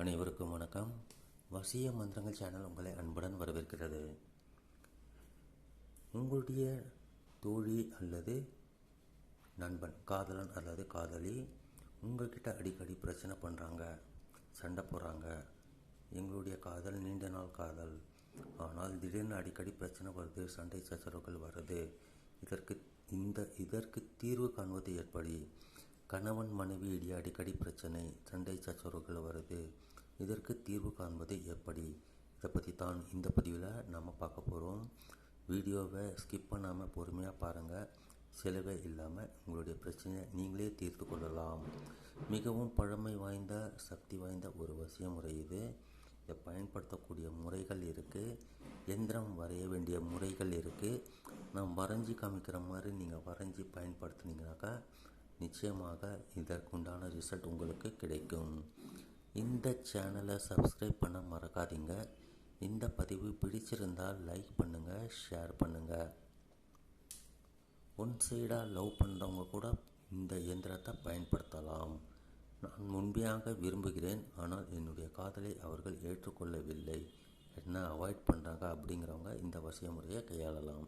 அனைவருக்கும் வணக்கம். வசிய மந்திரங்கள் சேனல் உங்களை அன்புடன் வரவேற்கிறது. உங்களுடைய தோழி அல்லது நண்பன் காதலன் அல்லது காதலி உங்கள்கிட்ட அடிக்கடி பிரச்சனை பண்ணுறாங்க சண்டை போடுறாங்க. எங்களுடைய காதல் நீண்ட நாள் காதல். ஆனால் திடீர்னு அடிக்கடி பிரச்சனை வருது சண்டை சச்சரவுகள் வருது. இதற்கு இந்த இதற்கு தீர்வு காண்பது எப்படி? கணவன் மனைவி இடையே அடிக்கடி பிரச்சனை சண்டை சச்சரவுகள் வருது. இதற்கு தீர்வு காண்பது எப்படி? இதை பற்றி தான் இந்த பதிவில் நம்ம பார்க்க போகிறோம் வீடியோவை ஸ்கிப் பண்ணாமல் பொறுமையாக பாருங்கள் செலவே இல்லாமல் உங்களுடைய பிரச்சனையை நீங்களே தீர்த்து கொள்ளலாம். மிகவும் பழமை வாய்ந்த சக்தி வாய்ந்த ஒரு வசிய முறை இது. இதை பயன்படுத்தக்கூடிய முறைகள் இருக்குது எந்திரம் வரைய வேண்டிய முறைகள் இருக்குது நான் வரைஞ்சி காமிக்கிற மாதிரி நீங்கள் வரைஞ்சி பயன்படுத்துனீங்கனாக்கா நிச்சயமாக இதற்குண்டான ரிசல்ட் உங்களுக்கு கிடைக்கும். இந்த சேனலை சப்ஸ்கிரைப் பண்ண மறக்காதீங்க. இந்த பதிவு பிடிச்சிருந்தால் லைக் பண்ணுங்கள் ஷேர் பண்ணுங்கள் ஒன் சைடாக லவ் பண்ணுறவங்க கூட இந்த இயந்திரத்தை பயன்படுத்தலாம். நான் முன்பையாக விரும்புகிறேன் ஆனால் என்னுடைய காதலை அவர்கள் ஏற்றுக்கொள்ளவில்லை. என்ன அவாய்ட் பண்ணுறாங்க அப்படிங்கிறவங்க இந்த வசிய முறையை கையாளலாம்.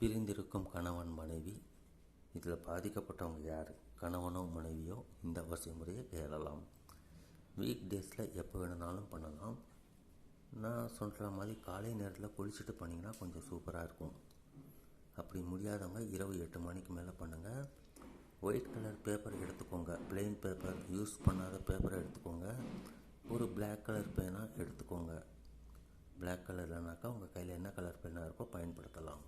பிரிந்திருக்கும் கணவன் மனைவி இதில் பாதிக்கப்பட்டவங்க யார்? கணவனோ மனைவியோ இந்த வசிய முறையை கையாளலாம் வீக் டேஸில் எப்போ வேணுனாலும் பண்ணலாம். நான் சொல்கிற மாதிரி காலை நேரத்தில் குளிச்சுட்டு பண்ணிங்கன்னா கொஞ்சம் சூப்பராக இருக்கும். அப்படி முடியாதவங்க இரவு எட்டு மணிக்கு மேலே பண்ணுங்கள் ஒயிட் கலர் பேப்பர் எடுத்துக்கோங்க. பிளெயின் பேப்பர் யூஸ் பண்ணாத பேப்பரை எடுத்துக்கோங்க. ஒரு பிளாக் கலர் பேனாக எடுத்துக்கோங்க. பிளாக் கலர் இல்லைனாக்கா உங்கள் கையில் என்ன கலர் பேனாக இருக்கோ பயன்படுத்தலாம்.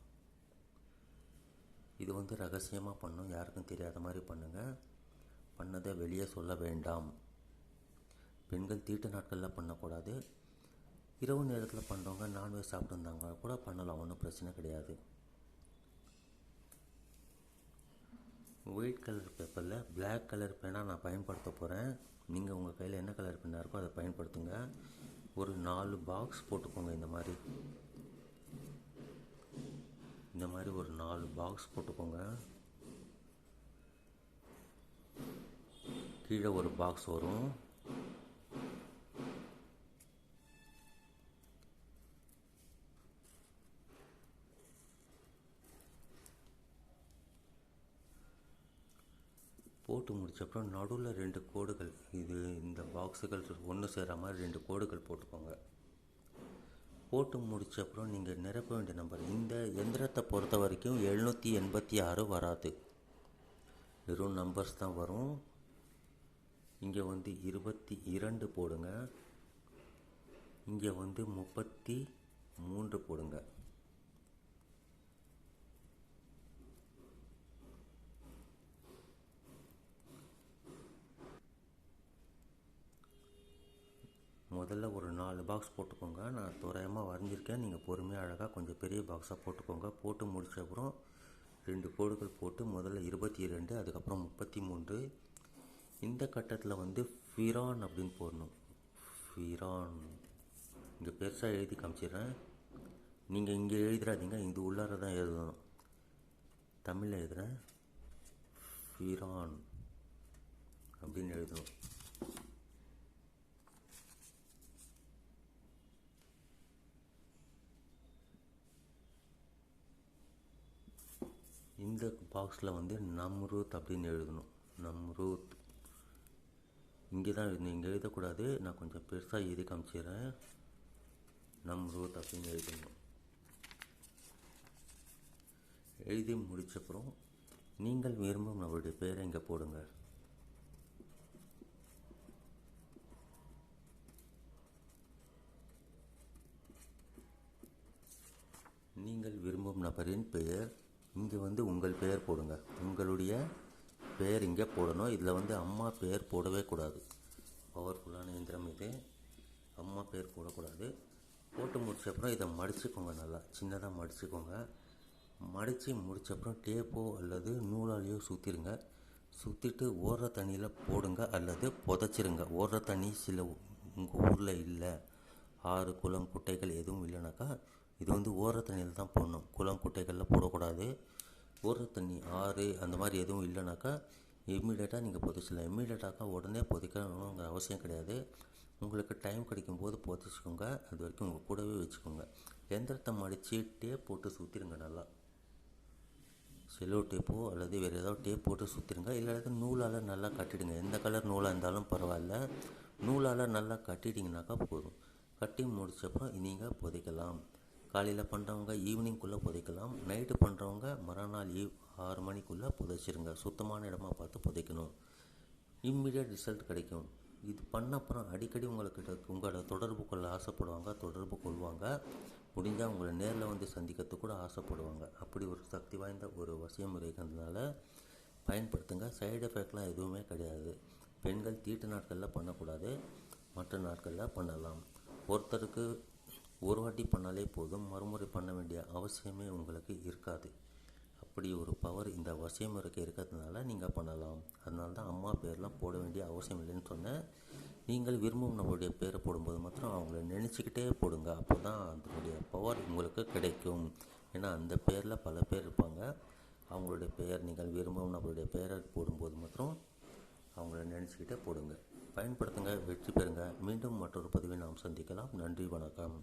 இது வந்து ரகசியமாக பண்ணும். யாருக்கும் தெரியாத மாதிரி பண்ணுங்கள் பண்ணதை வெளியே சொல்ல வேண்டாம். பெண்கள் தீட்டு நாட்களில் பண்ணக்கூடாது. இரவு நேரத்தில் பண்ணுறவங்க நான்வெஜ் சாப்பிட்டுருந்தாங்க கூட பண்ணலாம். ஒன்றும் பிரச்சனை கிடையாது. ஒயிட் கலர் பேப்பரில் பிளாக் கலர் பேனாக நான் பயன்படுத்த போகிறேன் நீங்கள் உங்கள் கையில் என்ன கலர் பேனாக இருக்கோ அதை பயன்படுத்துங்க. ஒரு நாலு பாக்ஸ் போட்டுக்கோங்க இந்த மாதிரி. இந்த மாதிரி ஒரு நாலு பாக்ஸ் போட்டுக்கோங்க. கீழே ஒரு பாக்ஸ் வரும். போட்டு முடிச்சப்புறம் நடுவில் ரெண்டு கோடுகள் இது இந்த பாக்ஸுகள் ஒன்று சேர மாதிரி ரெண்டு கோடுகள் போட்டுக்கோங்க. போட்டு முடித்த அப்புறம் நீங்கள் நிரப்ப வேண்டிய நம்பர். இந்த எந்திரத்தை பொறுத்த வரைக்கும் எழுநூற்றி எண்பத்தி ஆறு வராது. வெறும் நம்பர்ஸ் தான் வரும். இங்கே வந்து இருபத்தி இரண்டு போடுங்க. இங்கே வந்து முப்பத்தி மூன்று போடுங்க. முதல்ல ஒரு நாலு பாக்ஸ் போட்டுக்கோங்க. நான் தோராயமாக வரைஞ்சிருக்கேன். நீங்கள் பொறுமையாக அழகாக கொஞ்சம் பெரிய பாக்ஸாக போட்டுக்கோங்க. போட்டு முடிச்ச அப்புறம் ரெண்டு கோடுகள் போட்டு முதல்ல இருபத்தி ரெண்டு அதுக்கப்புறம் முப்பத்தி மூன்று. இந்த கட்டத்தில் வந்து ஃபிரான் அப்படின்னு போடணும். ஃபிரான் இங்கே பெருசாக எழுதி காமிச்சிடுறேன். நீங்கள் இங்கே எழுதிடாதீங்க. இது உள்ளார தான் எழுதணும். தமிழில் எழுதுகிறேன் ஃபிரான் அப்படின்னு எழுதணும். இந்த பாக்ஸில் வந்து நம்ரூத் அப்படின்னு எழுதணும். நம்ரூத் இங்கே தான் எழுதணும் இங்கே எழுதக்கூடாது. நான் கொஞ்சம் பெருசாக எழுதி காமிச்சிடுறேன் நம்ரூத் அப்படின்னு எழுதணும். எழுதி முடிச்சப்புறம் நீங்கள் விரும்பும் நம்மளுடைய பேரை இங்கே போடுங்க. நீங்கள் விரும்பும் நபரின் பெயர் இங்கே வந்து உங்கள் பெயர் போடுங்க. உங்களுடைய பெயர் இங்கே போடணும். இதில் வந்து அம்மா பெயர் போடவே கூடாது. பவர்ஃபுல்லான இயந்திரம் இது. அம்மா பெயர் போடக்கூடாது. போட்டு முடிச்ச அப்புறம் இதை மடிச்சுக்கோங்க நல்லா. சின்னதாக மடிச்சுக்கோங்க. மடித்து முடிச்ச அப்புறம் டேப்போ அல்லது நூலாலேயோ சுற்றிடுங்க சுற்றிட்டு ஓடுற தண்ணியில் போடுங்க அல்லது புதைச்சிருங்க. ஓடுற தண்ணி சில உங்கள் ஊரில் இல்லை. ஆறு குளம் குட்டைகள் எதுவும் இல்லைனாக்கா இது வந்து ஓர தண்ணியில் தான் போடணும். குளம் குட்டைகளில் போடக்கூடாது. ஓர தண்ணி ஆறு அந்த மாதிரி எதுவும் இல்லைனாக்கா இம்மீடியட்டாக நீங்கள் புதைச்சிடலாம். இம்மீடியட்டாக உடனே புதைக்கணுங்கிற அவசியம் கிடையாது. உங்களுக்கு டைம் கிடைக்கும்போது புதைச்சிக்கோங்க. அது வரைக்கும் உங்கள் கூடவே வச்சுக்கோங்க. எந்திரத்தை மடித்து டேப் போட்டு சுற்றிடுங்க நல்லா. செல்லோ டேப்போ அல்லது வேறு ஏதாவது டேப் போட்டு சுற்றிடுங்க இல்லாத நூலால் நல்லா கட்டிடுங்க. எந்த கலர் நூலாக இருந்தாலும் பரவாயில்ல. நூலால் நல்லா கட்டிட்டிங்கனாக்கா போதும். கட்டி முடித்தப்போ நீங்கள் புதைக்கலாம். காலையில் பண்ணுறவங்க ஈவினிங்குள்ளே புதைக்கலாம். நைட்டு பண்ணுறவங்க மறுநாள் ஈவ் ஆறு மணிக்குள்ளே புதைச்சிருங்க. சுத்தமான இடமா பார்த்து புதைக்கணும். இம்மிடியட் ரிசல்ட் கிடைக்கும். இது பண்ண அப்புறம் அடிக்கடி உங்கள்கிட்ட உங்களோட தொடர்பு கொள்ள ஆசைப்படுவாங்க தொடர்பு கொள்வாங்க. முடிஞ்சால் உங்களை நேரில் வந்து சந்திக்கிறதுக்கு கூட ஆசைப்படுவாங்க. அப்படி ஒரு சக்தி வாய்ந்த ஒரு வசிய முறைங்கிறதுனால பயன்படுத்துங்க. சைடு எஃபெக்ட்லாம் எதுவுமே கிடையாது. பெண்கள் தீட்டு நாட்களில் பண்ணக்கூடாது. மற்ற நாட்களில் பண்ணலாம். ஒருத்தருக்கு ஒரு வாட்டி பண்ணாலே போதும் மறுமுறை பண்ண வேண்டிய அவசியமே உங்களுக்கு இருக்காது. அப்படி ஒரு பவர் இந்த வசியமுறைக்கு இருக்கிறதுனால நீங்கள் பண்ணலாம். அதனால தான் அம்மா பேர்லாம் போட வேண்டிய அவசியம் இல்லைன்னு சொன்னேன். நீங்கள் விரும்பும் நம்மளுடைய பேரை போடும்போது மாத்திரம் அவங்கள நினச்சிக்கிட்டே போடுங்க. அப்போ தான் அதனுடைய பவர் உங்களுக்கு கிடைக்கும். ஏன்னா அந்த பேரில் பல பேர் இருப்பாங்க. அவங்களுடைய பெயர் நீங்கள் விரும்பும் நம்மளுடைய பெயரை போடும்போது மாத்திரம் அவங்கள நினச்சிக்கிட்டே போடுங்க. பயன்படுத்துங்க வெற்றி பெறுங்க. மீண்டும் மற்றொரு பதிவை நாம் சந்திக்கலாம். நன்றி வணக்கம்.